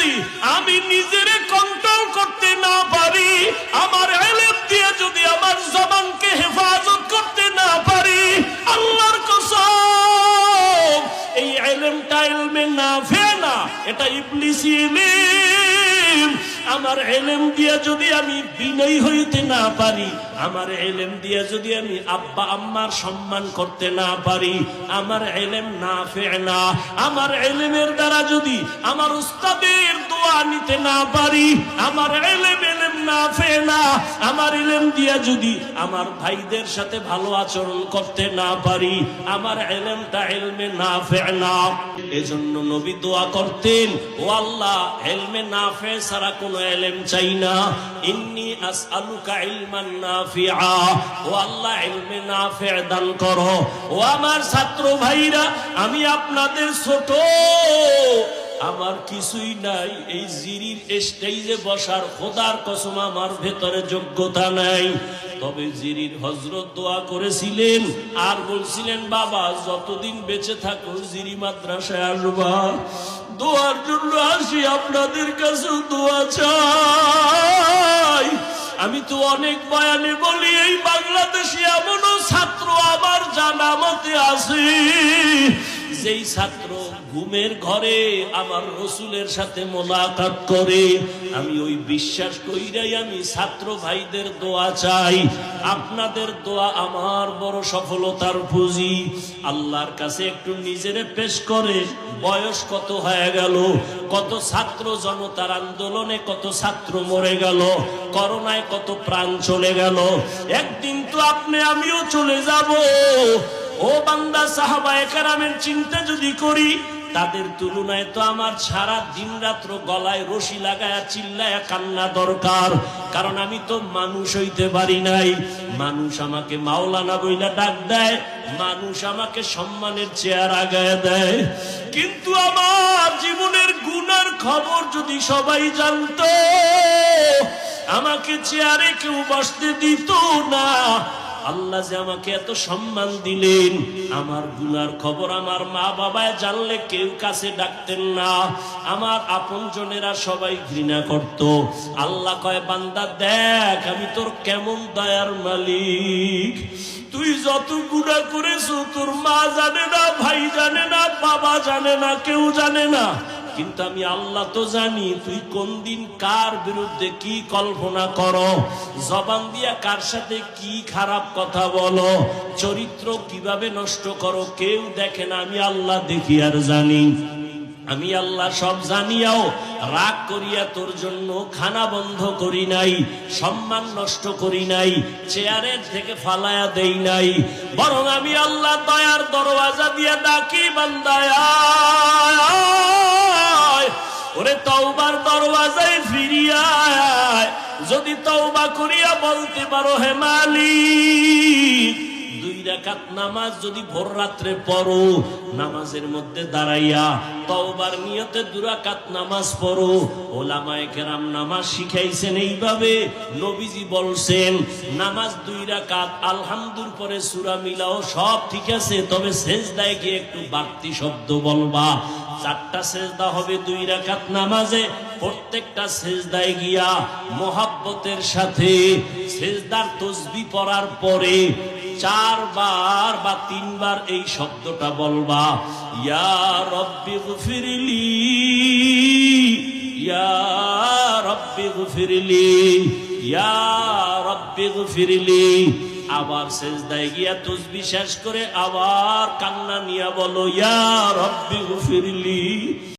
যদি আমি নিজেরে কন্ট্রোল করতে না পারি, আমার এলেম দিয়ে যদি আমার জবানকে হেফাজত করতে না পারি, আল্লাহর কসম, এই এলেমটা এলমে না ফে এটা ইবলিস ইলিম। আমার এলেম দিয়া যদি আমি বিনয় হইতে না পারি, আমার এলেম দিয়া যদি আমি আব্বা আম্মার সম্মান করতে না পারি, আমার এলেম না ফেলা। না আমার এলেমের দ্বারা যদি আমার উস্তাদের দোয়া না পারি, আমার এলেম এলেম না ফে না। আমার এলেম দিয়া যদি আমার ভাইদের সাথে ভালো আচরণ করতে না পারি, আমার এলেমটা এলমে না ফে না। এজন্য নবী দোয়া করতেন, ও আল্লাহ, এলমে না ফে ছাড়া কোনো এলেম চাই না। ইন্নি আসআলুকা ইলমান নাফিআ ও আল্লাহ ইলমে নাফি দান করো। ও আমার ছাত্র ভাইরা, আমি আপনাদের ছোট আমার কিছুই নাই, এই জিরির স্টেজে বসার খোদার কসম আমার ভেতরে যোগ্যতা নাই। তবে জিরির হজরত দোয়া করেছিলেন আর বলছিলেন, বাবা, যতদিন বেঁচে থাকো, জিরি মাদ্রাসায় আসবা। দোয়ার জন্য আসি, আপনাদের কাছে দোয়া চাই। আমি তো অনেক বয়ানে বলি, এই বাংলাদেশে এমনও ছাত্র আমার জানা মতে আছে যেই ছাত্র ঘুমের ঘরে আমার রসুলের সাথে মোলাকাত করে, আমি ওই বিশ্বাস কইরাই আমি ছাত্র ভাইদের দোয়া চাই। আপনাদের দোয়া আমার বড় সফলতার পুঁজি। আল্লাহর কাছে একটু নিজেরে পেশ করে, বয়স কত হয়ে গেল, কত ছাত্র জনতার আন্দোলনে কত ছাত্র মরে গেল, করোনায় কত প্রাণ চলে গেল। একদিন তো আপনি, আমিও চলে যাব। ও বান্দা, সাহাবা একরামের চিন্তা যদি করি, তাদের তুলনায় তো আমার সারা দিন রাত্র গলায় রশি লাগায়া, চিল্লায়া কান্না দরকার। কারণ আমি তো মানুষ হইতে পারি নাই। মানুষ আমাকে মাওলানা বইলা ডাক দেয়, মানুষ আমাকে সম্মানের চেয়ার আগায় দেয়। কিন্তু আমার জীবনের গুনার খবর যদি সবাই জানতো, আমাকে চেয়ারে কেউ বসতে দিত না। আল্লাহ যে আমাকে এত সম্মান দিলেন, আমার গুনার খবর আমার মা বাবায় জানলে কেউ কাছে ডাকতেন না। আমার আপন জনেরা সবাই ঘৃণা করত। আল্লাহ কয়, বান্দা, দেখ, আমি তোর কেমন দয়ার মালিক। তুই যত গুণা করেছ, তোর মা জানে না, ভাই জানে না, বাবা জানে না, কেউ জানে না। কিন্তু আমি আল্লাহ তো জানি তুই কোন দিন কার বিরুদ্ধে কি কল্পনা করো? জবান দিয়া কার সাথে কি খারাপ কথা বলো? চরিত্র কীভাবে নষ্ট করো কেউ দেখে না, আমি আল্লাহ দেখি আর জানি। আমি আল্লাহ সব জানিয়াও, রাগ করিয়া তোর জন্য খানা বন্ধ করি নাই, সম্মান নষ্ট করি নাই, চেয়ারের থেকে ফালায়া দেই নাই। বরং আমি আল্লাহ দয়ার দরওয়াজা দিয়া ডাকি, বান্দায়। দরওয়াজায় ফিরিয়া আয়। যদি তওবা করিয়া বলতে পারো হে মালিক আলহামদুর পরে সূরা মিলাও সব ঠিক আছে, তবে সেজদায় গিয়ে একটু বাড়তি শব্দ বলবা। চারটা সেজদা হবে দুই রাকাত নামাজে, প্রত্যেকটা সেজদায় গিয়া মোহাব্বতের সাথে সেজদার তসবি পড়ার পরে চারবার বা তিনবার এই শব্দটা বলবা। ইয়া রব্বি গফিরলি, ইয়া রব্বি গফিরলি, ইয়া রব্বি গফিরলি। আবার সেজদায় গিয়া তসবি শেষ করে আবার কান্না নিয়া বলো, ইয়া রব্বি গফিরলি।